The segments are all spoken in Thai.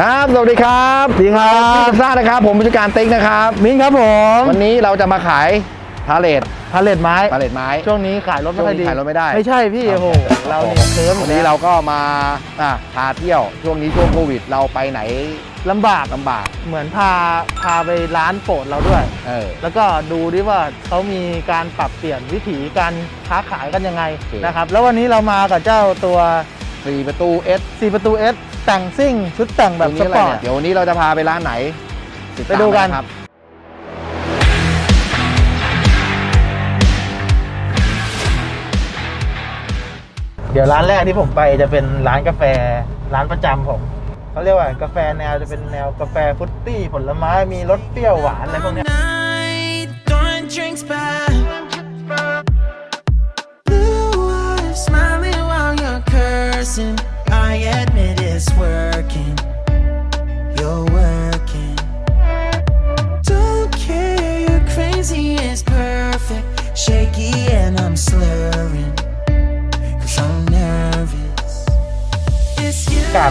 ครับสวัสดีครับสวัสดีครับพี่ซ่านะครับ ผมผู้จัดการติ๊กนะครับมิ้นครับผมวันนี้เราจะมาขายพาเลทพาเลตไม้พาเลทไม้ ช่วงนี้ขายรถไม่ค่อยดีช่วงนี้ขายรถไม่ได้ไม่ใช่พี่โอ้โหเราเนี่ยเคิร์ฟวันนี้เราก็มาอะพาเที่ยวช่วงนี้ช่วงโควิด เราไปไหนลำบากลำบาก เหมือนพาพาไปร้านโปรดเราด้วยเออแล้วก็ดูดิว่าเขามีการปรับเปลี่ยนวิถีการค้าขายกันยังไงโอเคนะครับแล้ววันนี้เรามากับเจ้าตัวสี่ประตูเอส4ประตู S แต่งซิ่ง ชุดแต่งแบบสนี้อะไรปอร์เนี่ตยเดี๋ยววันนี้เราจะพาไปร้านไหนติตามไปดูกันครับเดี๋ยวร้านแรกที่ผมไปจะเป็นร้านกาแฟร้านประจำผมเขาเรียกว่ากาแฟแนวจะเป็นแนวกาแฟฟรุตตี้ผลไม้มีรสเปรี้ยวหวานอะไรพวกเนี้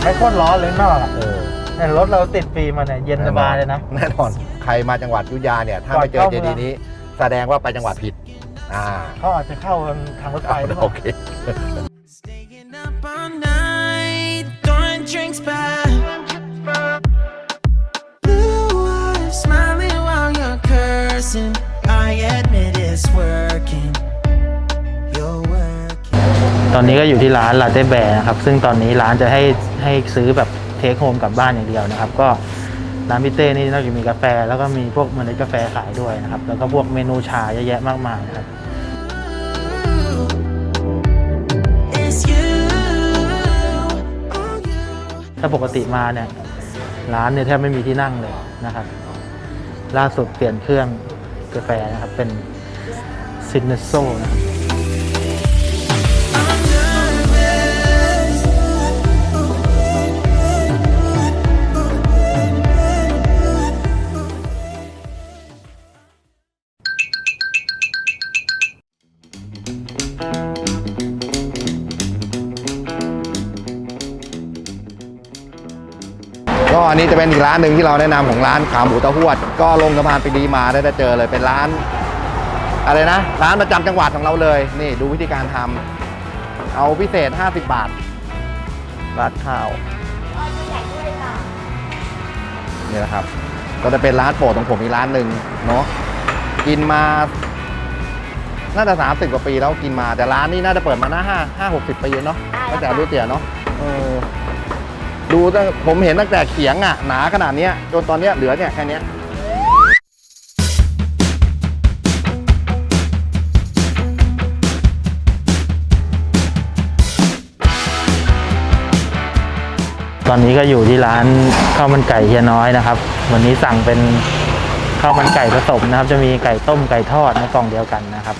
ไม่โคตรร้อนเลยข้างนอกอะเออเนี่ยรถเราติดฟรีมาเนี่ยเย็นสบายเลยนะ แน่นอนใครมาจังหวัดอยุธยาเนี่ย ถ้าไม่เจอก่อนเจเข้าเมืดีองนี้ แสดงว่าไปจังหวัดผิด อ่าเขาอาจจะเข้าทางรถไฟหรือเปโอล่าเค อนนี้ก็อยู่ที่ร้านลาเต้แบร์นะครับ ซึ่งตอนนี้ร้านจะให้ให้ซื้อแบบเทคโฮมกลับบ้านอย่างเดียวนะครับ ก็ร้านพี่เต้นี่นอกจากมีกาแฟ แล้วก็มีพวกเมล็ดกาแฟขายด้วยนะครับ แล้วก็พวกเมนูชาเยอะแยะมากมายนะครับถ้าปกติมาเนี่ยร้านเนี่ยแทบไม่มีที่นั่งเลยนะครับ ล่าสุดเปลี่ยนเครื่องกาแฟนะครับเป็นซินเนโซนะครับ ก็อันนี้จะเป็นอีกร้านหนึ่งที่เราแนะนำของร้านขาหมูต้าหวด ก็ลงสะพานไปดีมาได้เจอเลยเป็นร้าน อะไรนะ ร้านประจำจังหวัดของเราเลย นี่ดูวิธีการทำเอาพิเศษ 50 บาทราดข้าวนี่แหละครับ ก็จะเป็นร้านโปรดของผมอีกร้านหนึ่งเนาะกินมา น่าจะ30กว่าปีแล้วกินมาแต่ร้านนี้น่าจะเปิดมาหน้าห้าห้าหกสิบปีเนาะตั้งแต่รุ่นเตี่ยเนาะเออ ดูตั้งผมเห็นตั้งแต่เขียงอะหนาขนาดนี้จนตอนเนี้ยเหลือเนี่ยแค่นี้ตอนนี้ก็อยู่ที่ร้านข้าวมันไก่เฮียน้อยนะครับ วันนี้สั่งเป็นข้าวมันไก่ผสมนะครับ จะมีไก่ต้มไก่ทอดในกล่องเดียวกันนะครับ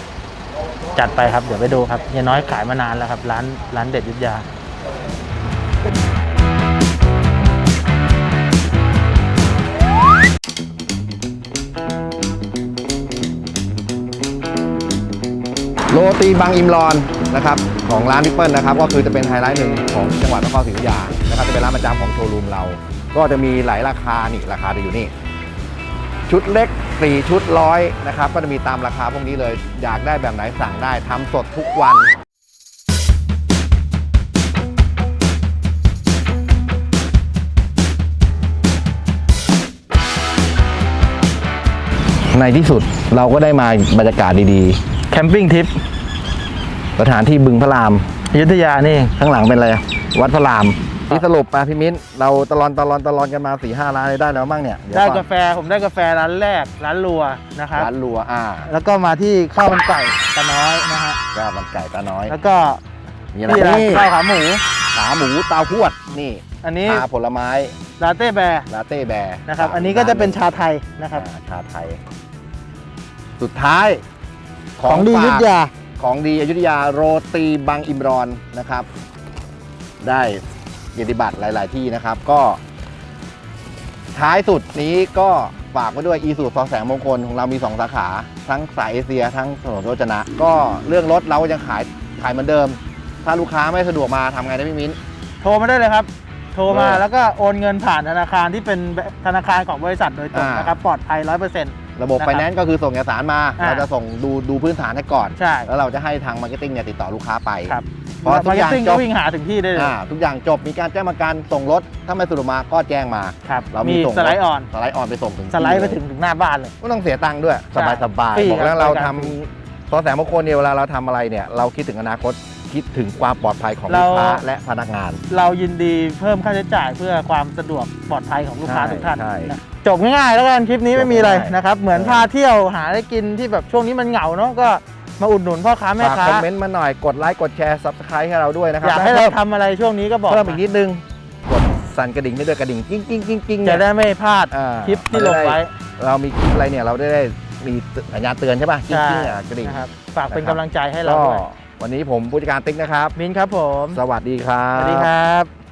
จัดไปครับเดี๋ยวไปดูครับเฮียน้อยขายมานานแล้วครับ ร้านร้านเด็ดยุทธยา โรตีบางอิมรอนนะครับของร้านพิเปิลนะครับก็คือจะเป็นไฮไลท์หนึ่งของจังหวัดนครศรีอยุธยานะครับจะเป็นร้านประจำของโชว์รูมเรา ก็จะมีหลายราคานี่ราคาจะอยู่นี่ ชุดเล็ก4ชุดร้อยนะครับก็จะมีตามราคาพวกนี้เลย อยากได้แบบไหนสั่งได้ทำสดทุกวันในที่สุดเราก็ได้มาบรรยากาศดี แคมปิ้งทริปๆสถานที่บึงพระรามอยุธยานี่ข้างหลังเป็นอะไร วัดพระรามที่สรุปมาพี่มิ้น เราตลอนตลอนตลอนกันมา4ี่ห้าร้านเลยได้แล้วบ้างเนี่ยเยวได้อนกาแฟผมได้กาแฟร้านแรกร้านรัวนะครับร้านรัวอ่าแล้วก็มาที่ข้าวมันไก่ตาน้อยนะฮะก้าวมันไก่ตาน้อยแล้วก็มีอะไรที่ร้านนี่ข้าวขาหมู ขาหมูตาหวดนี่อันนี้ชาผลไม้ลาเต้แบร์ลาเต้แบร์นะครับ อันนี้ก็จะเป็นชาไทยนะครับอ่าชาไทย สุดท้าย ของดีอฝากยุธยา ของดีอยุธยาโรตีบางอิมรอนนะครับ ได้เกียรติบัตรหลาย ๆ ที่นะครับ ก็ ท้ายสุดนี้ก็ฝากไว้ด้วยอีสูตรซอแสงมงคลของเรามี 2 สาขา ทั้งสายเอเชีย ทั้งถนนโรจนะ ก็เรื่องรถเรายังขายขายเหมือนเดิม ถ้าลูกค้าไม่สะดวกมาทำไงได้พี่มิ้น โทรมาได้เลยครับ โทรมาเออแล้วก็โอนเงินผ่านธนาคารที่เป็นธนาคารของบริษัทโดยตรงอ่านนะครับ ปลอดภัยร้อยเปอร์เซ็นต์ ระบบนะครับไฟแนนซ์ก็คือส่งเอกสารมา อ่าเราจะส่งดูดูพื้นฐานให้ก่อน ใช่ แล้วเราจะให้ทางมาร์เก็ตติ้งเนี่ยติดต่อลูกค้าไป ครับพอทุมากร์อเก็ตย่างติ้งจก็บวิ่งหาถึงที่ได้เลยอ่าทุกอย่างจบมีการแจ้งประกันส่งรถ ถ้าไม่สะดวกมาก็แจ้งมา ครับเรามีมีส่ง สไลด์ออน สไลด์ออนไปส่งถึงสไลด์ไปที่ถึงถึงหน้าบ้านเลย ไม่ต้องเสียตังค์ด้วยสใช่บายสบายฟรีบอกแล้วครับเราบริการทำฟรีตอนแสนมงคลเนี่ยเวลาเราทำอะไรเนี่ยเราคิดถึงอนาคต คิดถึงความปลอดภัยของลูกค้าเราและพนักงาน เรายินดีเพิ่มค่าใช้จ่ายเพื่อความสะดวกปลอดภัยของลูกค้าใช่ทุกท่านใช่นะจบง่ายๆแล้วกันคลิปนี้ไม่มีอะไรจบง่ายนะครับ เหมือนเออพาเที่ยวหาได้กินที่แบบช่วงนี้มันเหงาเนาะก็มาอุดหนุนพ่อค้าแม่ฝากค้าคอมเมนต์มาหน่อยกดไลค์กดแชร์ subscribe ให้เราด้วยนะครับอยากให้แล้วเราเพิ่มทำอะไรช่วงนี้ก็บอกเพิ่มอีกมานิดนึงกดสั่นกระดิ่งให้ด้วยกระดิ่งกิ้งกิ้งกิ้งกิ้งจะเนี่ยได้ไม่พลาดอ่าคลิปที่ลงไว้ เรามีคลิปอะไรเนี่ยเราได้ได้มีสัญญาณเตือนใช่ป่ะกิ้งใช่กิ้งอะกระดิ่งนะครับฝากเป็นนะครับกำลังใจให้เราก็ด้วย วันนี้ผมผู้จัดการติ๊กนะครับมินครับผม สวัสดีครับ สวัสดีครับ